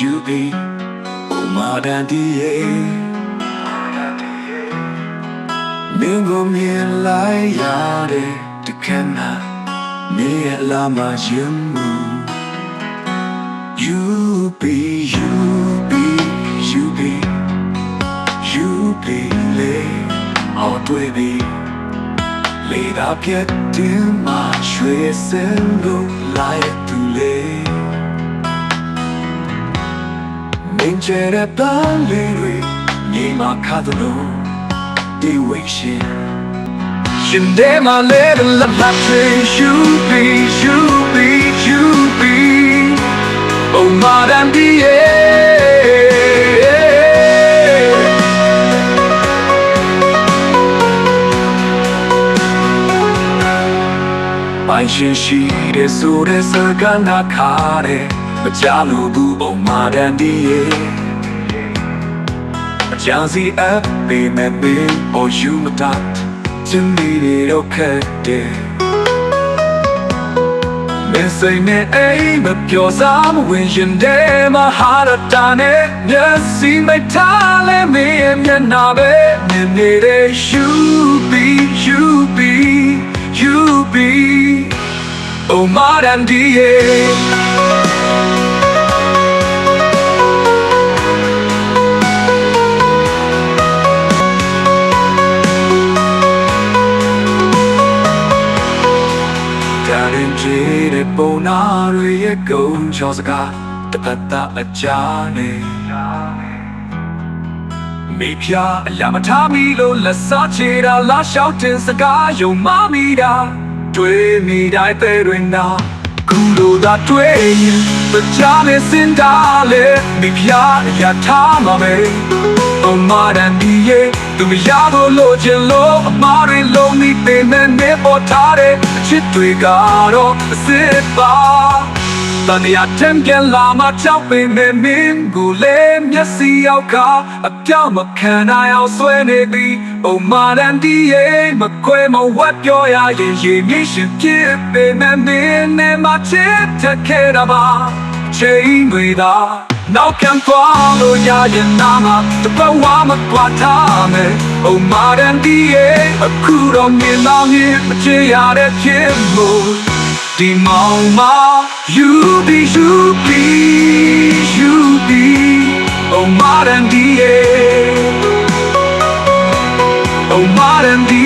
you be oh my daddy yeah မင်းကိုမြင်လိုက်ရတဲ့တခဏမင်းရဲ့လာမရင်မှု You be you be you be you be လေအော်တွေ့ပြီလေသာပြတ်တင်မှာရွှေစင်လို့ င်းကျတဲ့ပန်းလေးတွေညီမခါသလိုဒီဝိရှင် ရှင်တဲမှာလေလပ်လပ်တွေ you be you be you be Oh madam yeah ပိုင်ရှင်ရှိတဲ့ဆိုတဲ့စကားနာခါတဲ့ မကြလို့ဘူး Oh madam yeah အချမ်းစီအပ်ပေမဲ့မင်း Oh you မတတ်ချင်နေတော့ခက်တယ်မင်းစိတ်နဲ့အိမ်မပြောစားမဝင်ရင်တဲမဟာရတာနဲ့မျက်စိမိတ်ထားလဲမင်းရဲ့မျက်နှာပဲမြင်နေတဲ့ you be you be you be oh madam dear တဲ့ပုံနာတွေရဲ့ကုန်းချောစကားတပတ်တာအကြနေမိဖျားအလာမထားမိလို့လက်စားချေတာလာလျှောက်တင်စကားယုံမမိတာတွေ့မိတိုင်းတဲ့တွင်နာကူလိုသာတွေ့ရင်မချနဲ့စင်တာလေမိဖျားအရာထားမှာပဲ Oh madam die သူမရဖို့လို့ချင်လို့အမားတွေလုံးနေပေမဲ့နေပေါ်ထားတဲ့အချစ်တွေကတော့အစ်စ်ပါတန်ရတမ်ကလာမချောက်ပေမဲ့မင်းကိုလေမျက်စိယောက်ကအပြောင်းမခံနိုင်အောင်ဆွဲနေပြီ Oh madam die မခွဲမဝတ်ပြောရရင်ရေမြင့်ရှင်ဖြစ်ပေမဲ့မင်းနဲ့မချစ်တဲ့ခဲ့တာပါချိန်တွေသာ နောက်ကန်သွားလို့ရရင်နာမတပတ်ဝါမကွာထားမယ် Oh madam die အခုတော့မြင်တော့မြင်မချရတဲ့ဖြစ်လို့ဒီမောင်မ you be you be you be Oh madam die Oh madam die